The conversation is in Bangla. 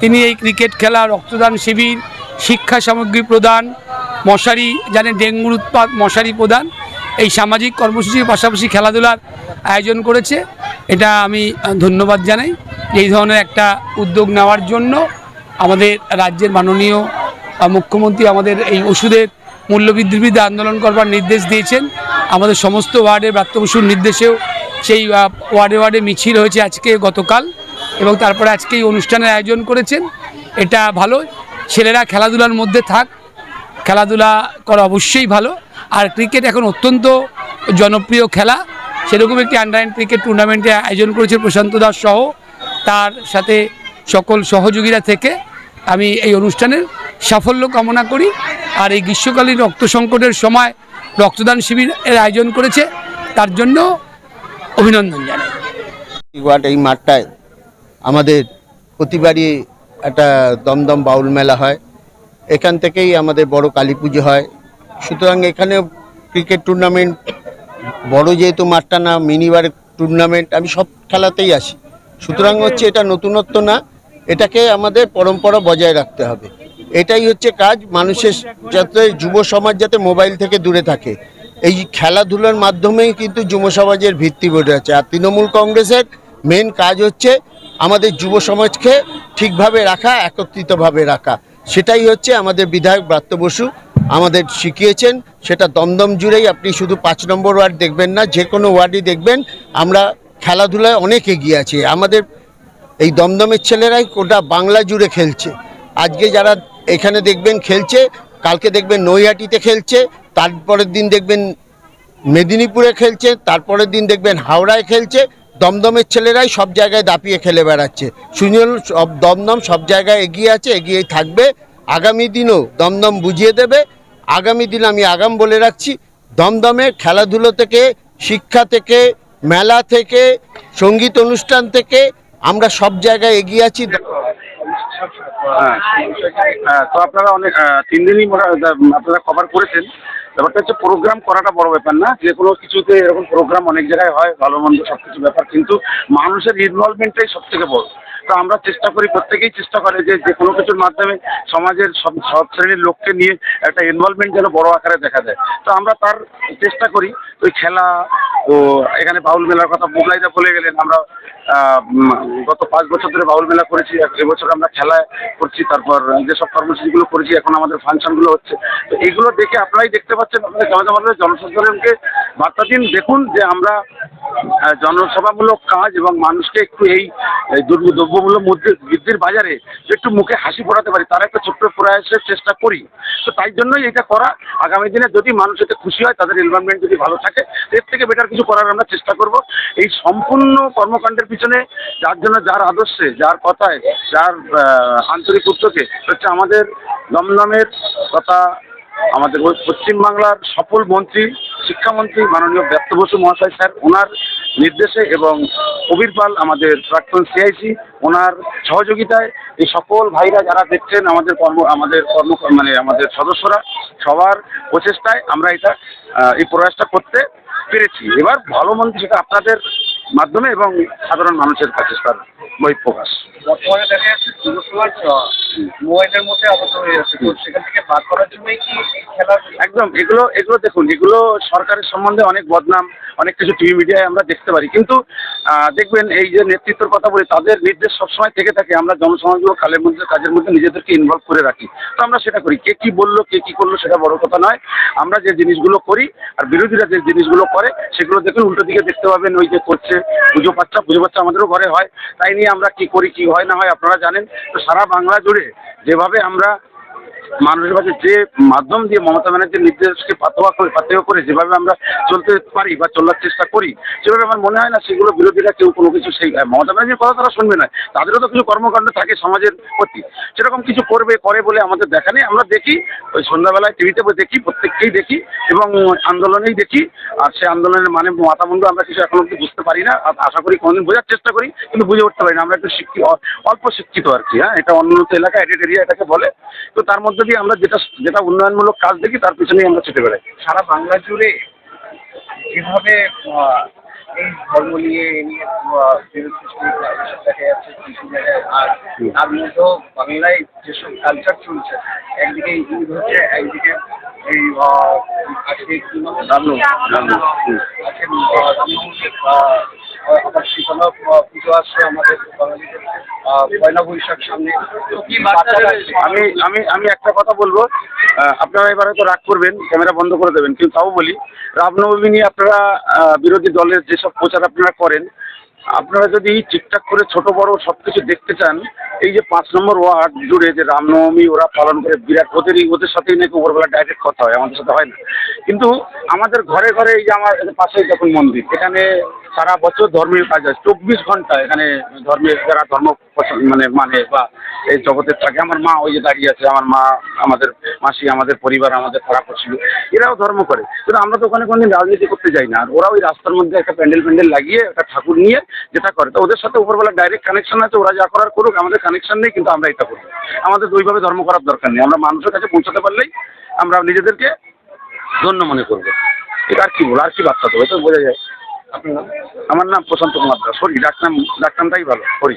তিনি এই ক্রিকেট খেলা, রক্তদান শিবির, শিক্ষা সামগ্রী প্রদান, মশারি, জানে ডেঙ্গুর উৎপাদ মশারি প্রদান, এই সামাজিক কর্মসূচির পাশাপাশি খেলাধুলার আয়োজন করেছে। এটা আমি ধন্যবাদ জানাই। এই ধরনের একটা উদ্যোগ নেওয়ার জন্য আমাদের রাজ্যের মাননীয় মুখ্যমন্ত্রী আমাদের এই ওষুধের মূল্যবৃদ্ধির বিরুদ্ধে আন্দোলন করবার নির্দেশ দিয়েছেন। আমাদের সমস্ত ওয়ার্ডের প্রাপ্ত বসুর নির্দেশেও সেই ওয়ার্ডে ওয়ার্ডে মিছিল হয়েছে আজকে গতকাল। এবং তারপরে আজকে এই অনুষ্ঠানের আয়োজন করেছেন। এটা ভালো। ছেলেরা খেলাধুলার মধ্যে থাক। খেলাধুলা করা অবশ্যই ভালো। আর ক্রিকেট এখন অত্যন্ত জনপ্রিয় খেলা। সেরকম একটি আন্ডার ক্রিকেট টুর্নামেন্টে আয়োজন করেছে প্রশান্ত দাস সহ তার সাথে সকল সহযোগীরা থেকে। আমি এই অনুষ্ঠানের সাফল্য কামনা করি। আর এই গ্রীষ্মকালীন রক্ত সংকটের সময় রক্তদান শিবিরের আয়োজন করেছে। তার জন্য অভিনন্দন জানাই। এই মাঠটায় আমাদের প্রতিবারই একটা দমদম বাউল মেলা হয়। এখান থেকেই আমাদের বড় কালী পুজো হয়। সুতরাং এখানে ক্রিকেট টুর্নামেন্ট, বড় যেহেতু মাঠটা না মিনিবার টুর্নামেন্ট, আমি সব খেলাতেই আসি। সুতরাং হচ্ছে এটা নতুনত্ব না, এটাকে আমাদের পরম্পরা বজায় রাখতে হবে। এটাই হচ্ছে কাজ, মানুষের যাতে, যুব সমাজ যাতে মোবাইল থেকে দূরে থাকে। এই খেলাধুলার মাধ্যমেই কিন্তু যুব সমাজের ভিত্তি গড়ে আছে। আর তৃণমূল কংগ্রেসের মেন কাজ হচ্ছে আমাদের যুব সমাজকে ঠিকভাবে রাখা, একত্রিতভাবে রাখা। সেটাই হচ্ছে আমাদের বিধায়ক ব্রাত্য বসু। আমাদের শিখিয়েছেন, সেটা দমদম জুড়েই আপনি শুধু পাঁচ নম্বর ওয়ার্ড দেখবেন না, যে কোনো ওয়ার্ডই দেখবেন। আমরা খেলাধুলায় অনেক এগিয়ে আছি। আমাদের এই দমদমের ছেলেরাই গোটা বাংলা জুড়ে খেলছে। আজকে যারা এখানে দেখবেন খেলছে, কালকে দেখবেন নৈহাটিতে খেলছে, তারপরের দিন দেখবেন মেদিনীপুরে খেলছে, তারপরের দিন দেখবেন হাওড়ায় খেলছে দমদমের ছেলেরাই সব জায়গায় দাপিয়ে খেলে বেড়াচ্ছে। সুনীল সব দমদম সব জায়গায় এগিয়ে আছে, এগিয়েই থাকবে। আগামী দিনও দমদম বুঝিয়ে দেবে। আগামী দিন আমি আগাম বলে রাখছি দমদমে খেলাধুলো থেকে, শিক্ষা থেকে, মেলা থেকে, সংগীত অনুষ্ঠান থেকে আমরা সব জায়গায় এগিয়ে আছি। হ্যাঁ হ্যাঁ, তো আপনারা অনেক তিন দিনই আপনারা কভার করেছেন। ব্যাপারটা হচ্ছে প্রোগ্রাম করাটা বড় ব্যাপার না। যে কোনো কিছুতে এরকম প্রোগ্রাম অনেক জায়গায় হয় ভালো মন্দ সব কিছু ব্যাপার। কিন্তু মানুষের ইনভলভমেন্টটাই সব থেকে বড়। তো আমরা চেষ্টা করি, প্রত্যেকেই চেষ্টা করে যে যে কোনো কিছুর মাধ্যমে সমাজের সব সব শ্রেণির লোককে নিয়ে একটা ইনভলভমেন্ট যেন বড় আকারে দেখা যায়। তো আমরা তার চেষ্টা করি, ওই খেলা তো এখানে বাউল মেলার কথা মোগলাইদা বলে গেলেন, আমরা গত পাঁচ বছর ধরে বাউল মেলা করেছি এবছর আমরা খেলা করছি, তারপর যেসব কর্মসূচিগুলো করেছি, এখন আমাদের ফাংশনগুলো হচ্ছে। তো এইগুলো দেখে আপনারাই দেখতে পাচ্ছেন আপনাদের জনসাধারণকে বার্তা দিন, দেখুন যে আমরা জনসভামূলক কাজ এবং মানুষকে একটু এই দ্রব্যমূল্য মধ্যে বৃদ্ধির বাজারে একটু মুখে হাসি ফোটাতে পারি, তার একটা ছোট্ট প্রয়াসের চেষ্টা করি। তো তাই জন্যই এটা করা। আগামী দিনে যদি মানুষ এতে খুশি হয়, তাদের এনভায়রনমেন্ট যদি ভালো থাকে, এর থেকে বেটার কিছু করার আমরা চেষ্টা করব। এই সম্পূর্ণ কর্মকাণ্ডের পিছনে যার জন্য যার আদর্শে, যার কথায়, যার আন্তরিক উদ্যোগে হচ্ছে আমাদের দমদমের কথা আমাদের পশ্চিমবাংলার সফল মন্ত্রী শিক্ষামন্ত্রী মাননীয় ব্যক্ত বসু মহাশয় স্যার, ওনার নির্দেশে এবং কবির পাল আমাদের প্রাক্তন সিআইসি ওনার সহযোগিতায় এই সকল ভাইরা যারা দেখছেন আমাদের কর্ম আমাদের কর্ম মানে আমাদের সদস্যরা, সবার প্রচেষ্টায় আমরা এটা এই প্রয়াসটা করতে পেরেছি। এবার ভালো মন্দ সেটা আপনাদের মাধ্যমে এবং সাধারণ মানুষের কাছে তার বহিঃপ্রকাশ বর্তমানে দেখা যাচ্ছে যুব সমাজ মোবাইলের মধ্যে হয়ে যাচ্ছে। তো সেখান থেকে বাদ করার জন্যই কি খেলার একদম এগুলো এগুলো দেখুন এগুলো সরকারের সম্বন্ধে অনেক বদনাম অনেক কিছু টিভি মিডিয়ায় আমরা দেখতে পারি। কিন্তু দেখবেন এই যে নেতৃত্বের কথা বলি তাদের নির্দেশ সবসময় থেকে থাকে আমরা জনসমাজগুলো কালের মধ্যে কাজের মধ্যে নিজেদেরকে ইনভলভ করে রাখি। তো আমরা সেটা করি কে কি বলল কে কি করল সেটা বড় কথা নয়। আমরা যে জিনিসগুলো করি আর বিরোধীরা যে জিনিসগুলো করে সেগুলো দেখুন উল্টো দিকে দেখতে পাবেন ওই যে করছে পুজো পাচ্ছা পুজো পাচ্ছা আমাদেরও ঘরে হয়। তাই নিয়ে আমরা কি করি, কি হয় না হয় আপনারা জানেন। তো সারা বাংলা জুড়ে যেভাবে আমরা মানুষের কাছে যে মাধ্যম দিয়ে মমতা ব্যানার্জির নির্দেশকে পাতোয়া করে পাতেও করে যেভাবে আমরা চলতে পারি বা চলার চেষ্টা করি, সেভাবে আমার মনে হয় না সেগুলো বিরোধীরা কেউ কোনো কিছু সেই মমতা ব্যানার্জির কথা তারা শুনবে না। তাদেরও তো কিছু কর্মকাণ্ড থাকে সমাজের প্রতি। সেরকম কিছু করবে, করে বলে আমাদের দেখা নেই। আমরা দেখি, ওই সন্ধ্যাবেলায় টিভিতে দেখি, প্রত্যেককেই দেখি এবং আন্দোলনেই দেখি। আর সে আন্দোলনের মানে মাথামুন্ড আমরা কিছু এখন অব্দি বুঝতে পারি না। আশা করি কোনোদিন বোঝার চেষ্টা করি, কিন্তু বুঝে উঠতে পারি না। আমরা একটু শিক্ষিত অল্প শিক্ষিত আর কি হ্যাঁ? এটা অনুন্নত এলাকা এডেড এরিয়া এটাকে বলে। তো তার মধ্যে দিয়ে আমরা যেটা যেটা উন্নয়নমূলক কাজ দেখি তার পিছনেই আমরা ছুটে বেড়াই সারা বাংলা জুড়ে যেভাবে এই ধর্ম নিয়ে এ নিয়ে দেখা যাচ্ছে আর তার মধ্যেও বাংলায় যেসব কালচার চলছে একদিকে ঈদ হচ্ছে একদিকে এই আজকে কি। আজকে আবার শীতলা পুজো আসছে আমাদের বাঙালিদের পয়লা বৈশাখ সামনে? আমি আমি আমি একটা কথা বলব। আপনারা এবার হয়তো রাগ করবেন ক্যামেরা বন্ধ করে দেবেন কিন্তু তাও বলি রামনবমী নিয়ে আপনারা বিরোধী দলের যেসব প্রচার আপনারা করেন আপনারা যদি ঠিকঠাক করে ছোট বড় সব কিছু দেখতে চান এই যে পাঁচ নম্বর ওয়ার্ড জুড়ে যে রামনবমী ওরা পালন করে বিরাট ওদেরই ওদের সাথেই নাকি ওপরবেলা ডাইরেক্ট কথা হয় আমাদের সাথে হয় না। কিন্তু আমাদের ঘরে ঘরে এই যে আমার পাশেই যখন মন্দির এখানে সারা বছর ধর্মের কাজ হয় চব্বিশ ঘণ্টা এখানে ধর্মীয় যারা ধর্ম মানে মানে বা এই জগতে থাকে, আমার মা ওই যে দাঁড়িয়ে আছে, আমার মা, আমাদের মাসি, আমাদের পরিবার, আমাদের খারাপ ছিল এরাও ধর্ম করে। কিন্তু আমরা তো ওখানে কোনোদিন রাজনীতি করতে যাই না, আর ওরা ওই রাস্তার মধ্যে একটা প্যান্ডেল প্যান্ডেল লাগিয়ে একটা ঠাকুর নিয়ে যেটা করে। তো ওদের সাথে উপরবেলা ডাইরেক্ট কানেকশন আছে, ওরা যা করার করুক, আমাদের কানেকশন নেই, কিন্তু আমরা এটা করব আমাদের ওইভাবে ধর্ম করার দরকার নেই। আমরা মানুষের কাছে পৌঁছাতে পারলেই আমরা নিজেদেরকে ধন্য মনে করব। এটা আর কি বলো আর কি বার্তা দেবো? তো বোঝা যায়। আপনার নাম? আমার নাম প্রশান্ত কুমার দাস হরি ডাকনাম ডাকনামটাই ভালো হরি